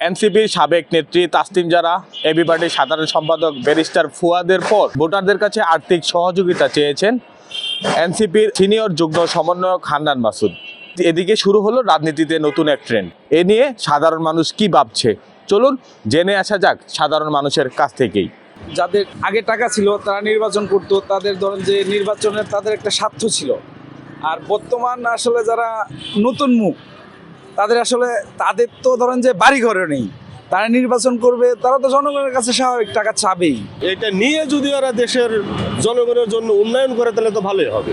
এনসিপির সাবেক নেত্রী তাসতিম জারা এবি পার্টির সাধারণ সম্পাদক ব্যারিস্টার ফুয়াদের পর ভোটারদের কাছে আর্থিক সহযোগিতা চেয়েছেন এনসিপির সিনিয়র যুগ্ম সমন্বয়ক হান্নান মাসুদ। এদিকে শুরু হলো রাজনীতিতে নতুন এক ট্রেন্ড এ নিয়ে সাধারণ মানুষ কি ভাবছে? চলুন জেনে আসা যাক সাধারণ মানুষের কাছ থেকেই। যাদের আগে টাকা ছিল, তারা নির্বাচন করতো, তাদের ধরেন যে নির্বাচনের তাদের একটা স্বার্থ ছিল। আর বর্তমান আসলে যারা নতুন মুখ তাদের আসলে তাদের তো ধরেন যে বাড়ি ঘরে নেই। তারা নির্বাচন করবে তারা তো জনগণের কাছে স্বাভাবিক টাকা চাবেই। এটা নিয়ে যদি ওরা দেশের জনগণের জন্য উন্নয়ন করে তাহলে তো ভালোই হবে।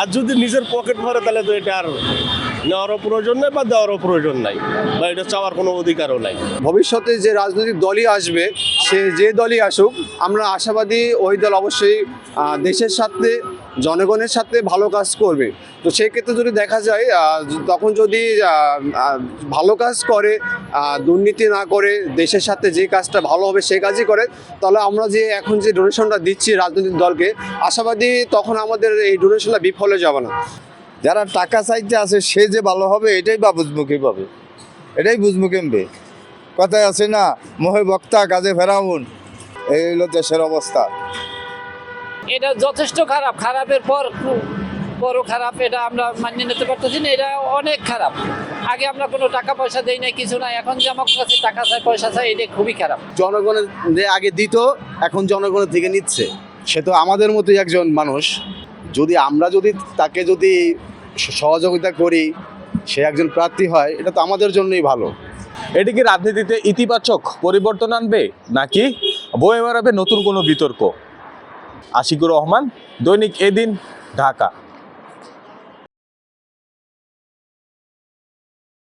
আর যদি নিজের পকেট ভরে তাহলে তো এটা আর নেওয়ারও প্রয়োজন নাই বা দেওয়ারও প্রয়োজন নাই বা এটা চাওয়ার কোনো অধিকারও নাই। ভবিষ্যতে যে রাজনৈতিক দলই আসবে সে যে দলই আসুক আমরা আশাবাদী ওই দল অবশ্যই দেশের সাথে জনগণের সাথে ভালো কাজ করবে। তো সেক্ষেত্রে যদি দেখা যায় তখন যদি ভালো কাজ করে দুর্নীতি না করে, দেশের সাথে যে কাজটা ভালো হবে সেই কাজই করে, তাহলে আমরা যে এখন যে ডোনেশনটা দিচ্ছি রাজনৈতিক দলকে, আশাবাদী তখন আমাদের এই ডোনেশনটা বিফলে যাবে না। যারা টাকা চাইতে আছে, সে যে ভালো হবে, এটাই বা বুঝব কীভাবে? এটাই বুঝব কেমবে? কথায় আছে না, মোহে বক্তা কাজে ফেরাউন। এই হলো দেশের অবস্থা। এটা যথেষ্ট খারাপ। খারাপের পর বড় খারাপ এটা আমরা মানিয়ে নিতে পারতেছি না এটা অনেক খারাপ। আগে আমরা কোনো টাকা পয়সা দেই না কিছু না এখন যে আমার কাছে টাকা চাই পয়সা চাই এটা খুবই খারাপ। জনগণের যে আগে দিত এখন জনগণের থেকে নিচ্ছে। সে তো আমাদের মতোই একজন মানুষ। যদি আমরা যদি তাকে যদি সহযোগিতা করি সে একজন প্রার্থী হয় এটা তো আমাদের জন্যই ভালো। এটি কি রাজনীতিতে ইতিবাচক পরিবর্তন আনবে নাকি বয়ে বেড়াবে নতুন কোনো বিতর্ক? আশিকুর রহমান দৈনিক এদিন ঢাকা।